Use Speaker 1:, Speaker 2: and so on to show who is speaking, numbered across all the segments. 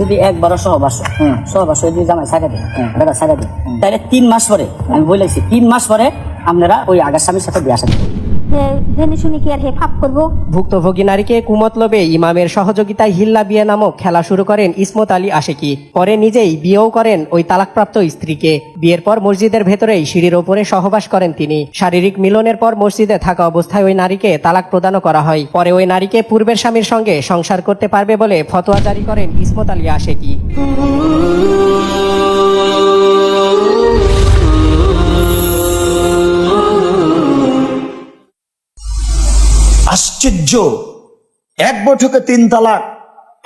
Speaker 1: যদি একবারও সহবাস। সহবাস যদি জামাই সাকা দিই বেটা সাকা দিই তাহলে তিন মাস পরে আমি বলেছি তিন মাস পরে আপনারা ওই আগের স্বামীর সাথে বিয়ে সাথে
Speaker 2: জেনে শুনে কি আর হে ফাপ করব?
Speaker 3: ভুক্তভোগী নারীকে কুমতলবে ইমামের সহযোগিতায় হিল্লা বিয়ে নামক খেলা শুরু করেন ইসমত আলী আশেকি। পরে নিজেই বিয়েও করেন ওই তালাকপ্রাপ্ত স্ত্রীকে। বিয়ের পর মসজিদের ভেতরেই সিঁড়ির ওপরে সহবাস করেন তিনি। শারীরিক মিলনের পর মসজিদে থাকা অবস্থায় ওই নারীকে তালাক প্রদানও করা হয়। পরে ওই নারীকে পূর্বের স্বামীর সঙ্গে সংসার করতে পারবে বলে ফতোয়া জারি করেন ইসমত আলী আশেকি।
Speaker 4: আশ্চর্য এক বৈঠকে তিন তালাক,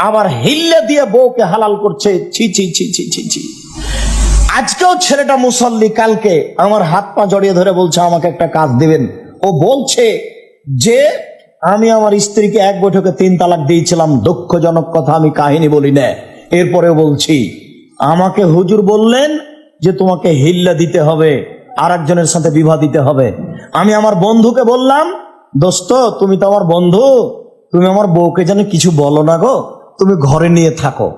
Speaker 4: আবার হিল্লে দিয়ে বউকে হালাল করছে, ছি ছি ছি ছি ছি ছি। আজকেও ছেলেটা মুসল্লি, কালকে আমার হাত পা জড়িয়ে ধরে বলছে, আমাকে একটা কাজ দিবেন। ও বলছে যে, আমি আমার স্ত্রীকে এক বৈঠকে তিন তালাক দিয়েছিলাম, দুঃখজনক কথা আমি কাহিনী বলি না। এরপরে বলছি, আমাকে হুজুর বললেন যে তোমাকে হিল্লা দিতে হবে আর একজনের সাথে বিবাহ দিতে হবে। আমি আমার বন্ধুকে বললাম দোস্ত, তুমি তো আমার বন্ধু। তুমি আমার বউকে যেন কিছু বলো না গো। তুমি ঘরে নিয়ে থাকো।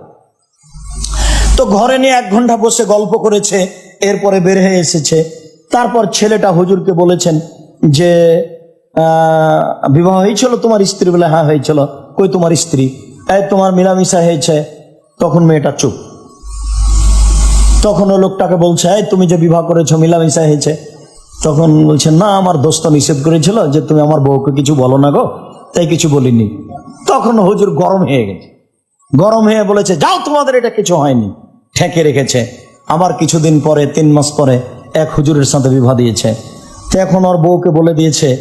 Speaker 4: তো ঘরে নিয়ে এক ঘণ্টা বসে গল্প করেছে, এরপরে বের হয়ে এসেছে। তারপর ছেলেটা হুজুরকে বলেছেন যে বিবাহ হয়েছিল, তোমার স্ত্রী বলে হ্যাঁ হয়েছিল। কই তোমার স্ত্রী? এই তোমার মিলামিশা হয়েছে। তখন মেয়েটা চুপ। তখন ও লোকটাকে বলছে, এই, তুমি যে বিবাহ করেছ, মিলামিশা হয়েছে তখন বলছে, না, আমার দোস্ত নিষেধ করেছিল যে তুমি আমার বউকে কিছু বলো না গো, তাই কিছু বলিনি। তখন হুজুর গরম হয়ে গেছে। গরম হয়ে বলেছে, যাও, তোমাদের এটা কিছু হয়নি। ঠেকে রেখেছে। আবার কিছুদিন পরে, তিন মাস পরে, এক হুজুরের সাথে বিবাহ দিয়েছে। তো এখন ওর বউকে বলে দিয়েছে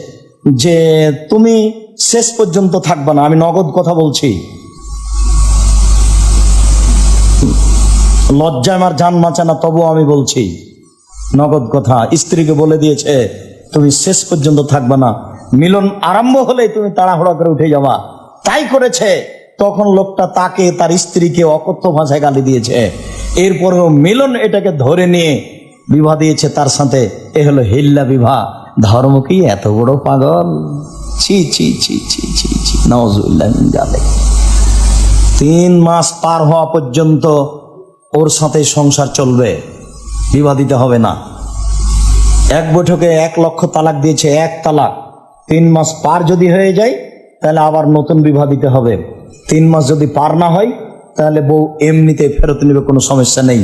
Speaker 4: যে, তুমি শেষ পর্যন্ত থাকবে না, আমি নগদ কথা বলছি। লজ্জা আমার জান বাঁচে না, তবুও আমি বলছি। নগদ কথা স্ত্রীকে বলে দিয়েছে, তুমি শেষ পর্যন্ত থাকবে না। মিলন আরম্ভ হলেই তুমি তাড়াহুড়া করে উঠে যাবা। তাই করেছে। তখন লোকটা তাকে তার স্ত্রীকে অকথ্য ভাষায় গালি দিয়েছে। এরপরেও মিলন এটাকে ধরে নিয়ে বিবাহ দিয়েছে তার সাথে। এ হলো হিল্লা বিবাহ। ধর্ম কি এত বড় পাগল? ছি ছি ছি ছি ছি ছি নজরুল্লাহ তিন মাস পার হওয়া পর্যন্ত ওর সাথে সংসার চলবে। বিবাহ দিতে হবে না। এক বৈঠকে এক লক্ষ তালাক দিয়েছে এক তালাক। তিন মাস পার যদি হয়ে যায়, তাহলে আবার নতুন বিবাহ দিতে হবে। তিন মাস যদি পার না হয়, তাহলে বউ এমনিতে ফেরত নেবে, কোনো সমস্যা নেই।